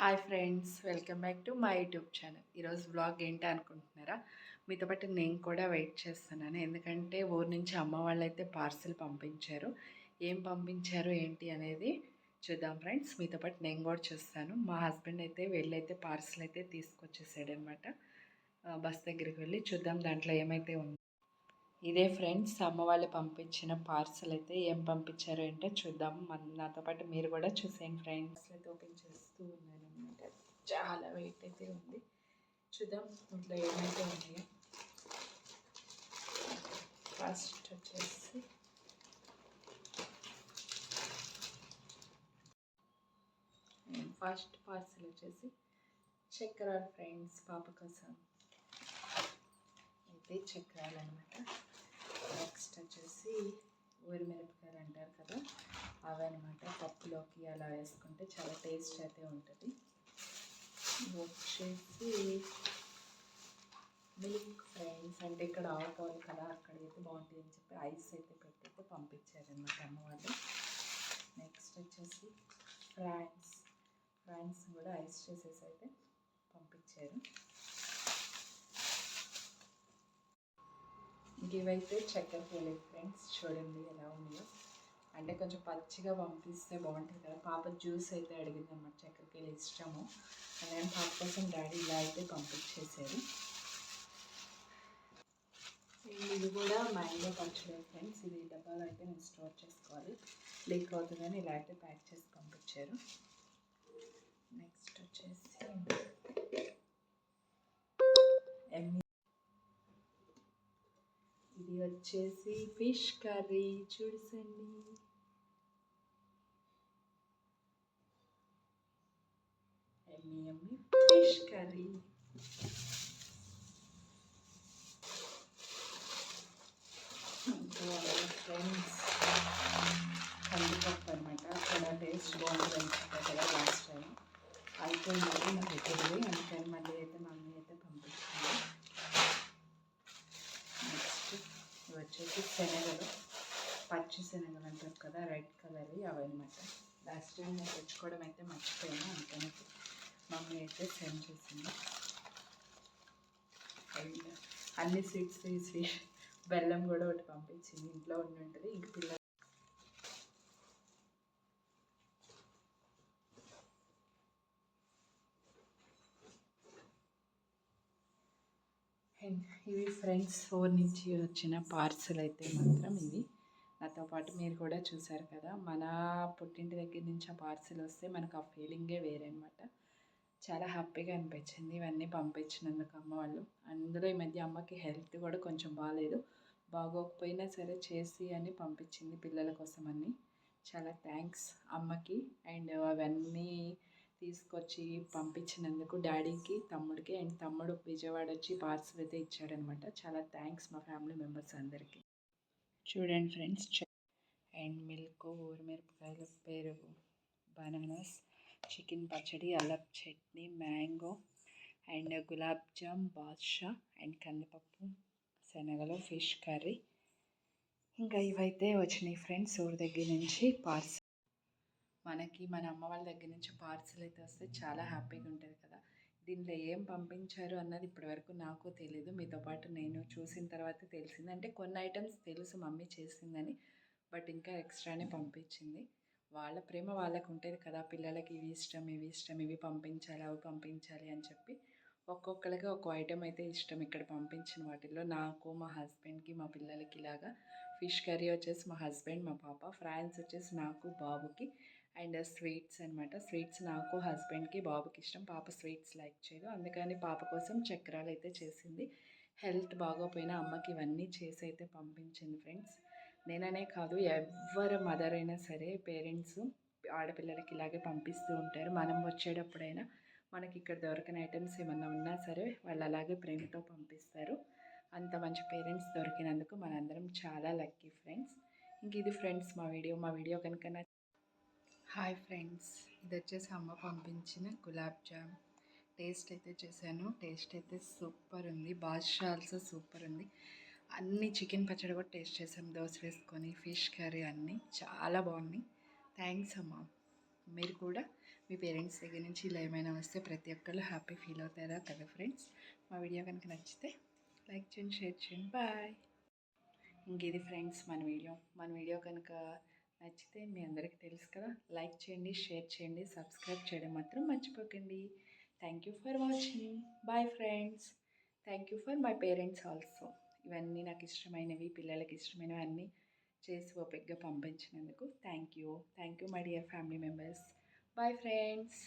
Hi friends welcome back to my YouTube channel. ఈరోజు blog ఏంటి అనుకుంటున్నారా? మీతో పాటు నేను కూడా వెయిట్ చేస్తున్నాను. ఎందుకంటే ఊరు నుంచి అమ్మ వాళ్ళు అయితే పార్సిల్ పంపించారు. ఏం పంపించారు ఏంటి అనేది చూద్దాం ఫ్రెండ్స్. మీతో పాటు నేను కూడా చూస్తాను. మా హస్బెండ్ అయితే వెళ్ళైతే పార్సిల్ అయితే తీసుకొచ్చేసాడు అనమాట బస్ దగ్గరికి వెళ్ళి చూద్దాం దాంట్లో ఏమైతే ఉంది. ఇదే ఫ్రెండ్స్ అమ్మ వాళ్ళు పంపించిన పార్సల్ అయితే ఏం పంపించారు ఏంటో చూద్దాం. మన నాతో పాటు మీరు కూడా చూసేయండి ఫ్రెండ్స్. అయితే ఓపెన్ చేస్తూ ఉన్నాను అనమాట చాలా వెయిట్ అయితే ఉంది. చూద్దాం ఇంట్లో ఏమైతే ఉన్నాయో. ఫస్ట్ వచ్చేసి ఫస్ట్ పార్సల్ వచ్చేసి చక్రాలు ఫ్రెండ్స్ పాప కోసం. అయితే చక్రాలు అనమాట నెక్స్ట్ వచ్చేసి ఊరిమిరపకాయలు అంటారు కదా అవి అనమాట పప్పులోకి అలా వేసుకుంటే చాలా టేస్ట్ అయితే ఉంటుంది. వచ్చేసి మిల్క్ ఫ్రెండ్స్ అంటే ఇక్కడ ఆవుకోవాలి కదా అక్కడ అయితే బాగుంటుంది అని చెప్పి ఐస్ అయితే పెట్టయితే పంపించారనమాట అమ్మవాళ్ళు నెక్స్ట్ వచ్చేసి ఫ్రాన్స్ ఫ్రాన్స్ కూడా ఐస్ చేసేసి అయితే పంపించారు. ఇవైతే చక్కెర పోలేదు ఫ్రెండ్స్ చూడండి ఎలా ఉన్నాయో అంటే కొంచెం పచ్చిగా పంపిస్తే బాగుంటుంది కదా. పాప జ్యూస్ అయితే అడిగింది అన్నమాట చక్కెరకేళి ఇష్టము. అలాగే పాప కోసం డాడీ ఇలా అయితే పంపించేసారు ఇది కూడా మ్యాంగో పచ్చడి ఫ్రెండ్స్ ఇది డబ్బాలో అయితే నేను స్టోర్ చేసుకోవాలి. లీక్ అవుతుందని ఇలా అయితే ప్యాక్ చేసి పంపించారు. నెక్స్ట్ వచ్చేసి ఎమ్మి వచ్చేసి ఫిష్ కర్రీ చూడండి ఎమ్మి ఎమ్మి ఫిష్ కర్రీ. ఫ్రెండ్స్ కందిపప్పు అనమాట చాలా టేస్ట్ బాగుంటుంది. కదా లాస్ట్ టైం అయిపోయింది. నాకు ఎక్కడిది అందుకని మళ్ళీ అయితే మమ్మీ అయితే పంపించింది నెక్స్ట్ ఇవి వచ్చేసి శనగలు పచ్చి అంటారు కదా రెడ్ కలర్ అవి అనమాట లాస్ట్ టైం నేను తెచ్చుకోవడం అయితే మర్చిపోయాను అందుకని మమ్మీ అయితే సెండ్ చేసింది. అండ్ అన్ని స్వీట్స్ తీసి బెల్లం కూడా ఒకటి పంపించింది. ఇంట్లో ఉండి ఉంటుంది ఇంక పిల్లలు ఇవి ఫ్రెండ్స్ ఫోర్ నుంచి వచ్చిన పార్సల్ అయితే మాత్రం ఇవి. నాతో పాటు మీరు కూడా చూసారు కదా మన పుట్టింటి దగ్గర నుంచి ఆ పార్సిల్ వస్తే మనకు ఆ ఫీలింగే వేరే అనమాట చాలా హ్యాపీగా అనిపించింది. ఇవన్నీ పంపించినందుకు అమ్మ వాళ్ళు. అందులో ఈ మధ్య అమ్మకి హెల్త్ కూడా కొంచెం బాగాలేదు బాగోకపోయినా సరే చేసి అని పంపించింది పిల్లల కోసం అన్ని. చాలా థ్యాంక్స్ అమ్మకి. అండ్ అవన్నీ తీసుకొచ్చి పంపించినందుకు డాడీకి తమ్ముడికి. అండ్ తమ్ముడు విజయవాడ వచ్చి పార్సల్ అయితే ఇచ్చాడనమాట చాలా థ్యాంక్స్ మా ఫ్యామిలీ మెంబర్స్ అందరికీ. చూడండి ఫ్రెండ్స్ అండ్ మిల్క్ ఊరిమిరపకాయలు పెరుగు బనానాస్ చికెన్ పచ్చడి అల్లం chutney mango and gulab jam badshah and కందిపప్పు శనగలు ఫిష్ కర్రీ. ఇంకా ఇవైతే వచ్చినాయి ఫ్రెండ్స్ ఊరి దగ్గర నుంచి పార్సల్. మనకి మన అమ్మ వాళ్ళ దగ్గర నుంచి పార్సల్ అయితే వస్తే చాలా హ్యాపీగా ఉంటుంది కదా. దీనిలో ఏం పంపించారు అన్నది ఇప్పటివరకు నాకు తెలియదు మీతో పాటు నేను చూసిన తర్వాత తెలిసింది. అంటే కొన్ని ఐటమ్స్ తెలుసు మమ్మీ చేసిందని బట్ ఇంకా ఎక్స్ట్రానే పంపించింది. వాళ్ళ ప్రేమ వాళ్ళకు ఉంటుంది కదా. పిల్లలకి ఇవి ఇష్టం ఇవి ఇష్టం ఇవి పంపించాలి అవి పంపించాలి అని చెప్పి ఒక్కొక్కరికి ఒక్కో ఐటెం అయితే ఇష్టం. ఇక్కడ పంపించిన వాటిల్లో నాకు మా హస్బెండ్కి మా పిల్లలకి ఇలాగా ఫిష్ కర్రీ వచ్చేసి మా హస్బెండ్ మా పాప. ఫ్రాన్స్ వచ్చేసి నాకు బాబుకి. అండ్ స్వీట్స్ అనమాట స్వీట్స్ నాకు హస్బెండ్కి బాబుకి ఇష్టం. పాప స్వీట్స్ లైక్ చేయదు. అందుకని పాప కోసం చక్రాలు అయితే చేసింది. హెల్త్ బాగోపోయినా అమ్మకి ఇవన్నీ చేసి అయితే పంపించింది ఫ్రెండ్స్. నేననే కాదు ఎవరు మదర్ అయినా సరే పేరెంట్స్ ఆడపిల్లలకి ఇలాగే పంపిస్తూ ఉంటారు. మనం వచ్చేటప్పుడైనా మనకి ఇక్కడ దొరకని ఐటమ్స్ ఏమన్నా ఉన్నా సరే వాళ్ళు అలాగే ప్రేమతో పంపిస్తారు. అంత మంచి పేరెంట్స్ దొరికినందుకు మనందరం చాలా లక్కీ ఫ్రెండ్స్. ఇంక ఇది ఫ్రెండ్స్ మా వీడియో. మా వీడియో కనుక హాయ్ ఫ్రెండ్స్ ఇది వచ్చేసి అమ్మ పంపించిన గులాబ్ జామ్. టేస్ట్ అయితే చేశాను. టేస్ట్ అయితే సూపర్ ఉంది. బాద్షా ఆల్సో సూపర్ ఉంది. అన్ని చికెన్ పచ్చడి కూడా టేస్ట్ చేసాం దోశ వేసుకొని ఫిష్ కర్రీ అన్నీ చాలా బాగున్నాయి. థ్యాంక్స్ అమ్మ. మీరు కూడా మీ పేరెంట్స్ దగ్గర నుంచి ఇలా ఏమైనా వస్తే ప్రతి ఒక్కళ్ళు హ్యాపీ ఫీల్ అవుతారా కదా ఫ్రెండ్స్? మా వీడియో కనుక నచ్చితే లైక్ చేయండి షేర్ చేయండి. బాయ్. ఇంకేది ఫ్రెండ్స్ మన వీడియో. మన వీడియో కనుక నచ్చితే మీ అందరికీ తెలుసు కదా లైక్ చేయండి షేర్ చేయండి సబ్స్క్రైబ్ చేయడం మాత్రం మర్చిపోకండి. Thank you for watching bye friends thank you for my parents also ఇవన్నీ నాకు ఇష్టమైనవి పిల్లలకి ఇష్టమైనవి అన్నీ చేసి ఓపిక్గా పంపించినందుకు thank you thank you my dear family members bye friends